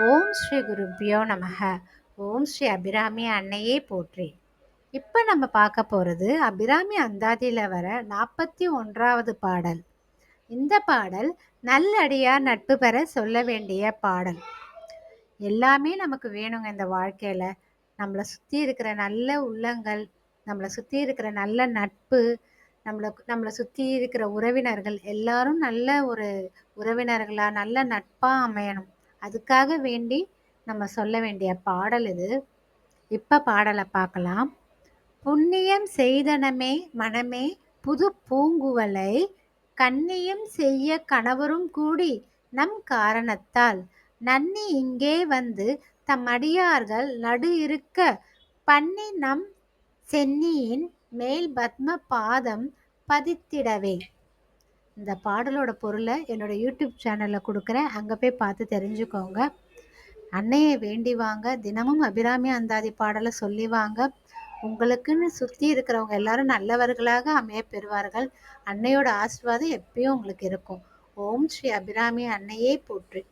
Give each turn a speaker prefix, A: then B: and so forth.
A: ஓம் ஸ்ரீ குருப்பியோ நமக. ஓம் ஸ்ரீ அபிராமி அன்னையே போற்றி. இப்போ நம்ம பார்க்க போகிறது அபிராமி அந்தாதியில் வர நாற்பத்தி ஒன்றாவது பாடல். இந்த பாடல் நல்லடியார் நட்பு பெற சொல்ல வேண்டிய பாடல். எல்லாமே நமக்கு வேணுங்க இந்த வாழ்க்கையில். நம்மளை சுற்றி இருக்கிற நல்ல உள்ளங்கள் நம்மளை சுற்றி இருக்கிற நல்ல நட்பு நம்மளை நம்மளை சுற்றி இருக்கிற உறவினர்கள் எல்லாரும் நல்ல ஒரு உறவினர்களாக நல்ல நட்பாக அமையணும். அதுக்காக வேண்டி நம்ம சொல்ல வேண்டிய பாடல் இது. இப்போ பாடலை பார்க்கலாம் புண்ணியம் செய்தனமே மனமே புது பூங்குவலை கண்ணியம் செய்ய கணவரும் கூடி நம் காரணத்தால் நன்னி இங்கே வந்து தம் அடியார்கள் நடு இருக்க பண்ணி நம் சென்னியின் மேல் பத்ம பாதம் பதித்திடவே. இந்த பாடலோட பொருளை என்னோட யூடியூப் சேனலில் கொடுக்குறேன். அங்கே போய் பார்த்து தெரிஞ்சுக்கோங்க. அன்னையை வேண்டி வாங்க. தினமும் அபிராமி அந்தாதி பாடலை சொல்லி வாங்க. உங்களுக்குன்னு சுற்றி இருக்கிறவங்க எல்லாரும் நல்லவர்களாக அமைய பெறுவார்கள். அன்னையோட ஆசிர்வாதம் எப்பயும் உங்களுக்கு இருக்கும். ஓம் ஸ்ரீ அபிராமி அன்னையே போற்றி.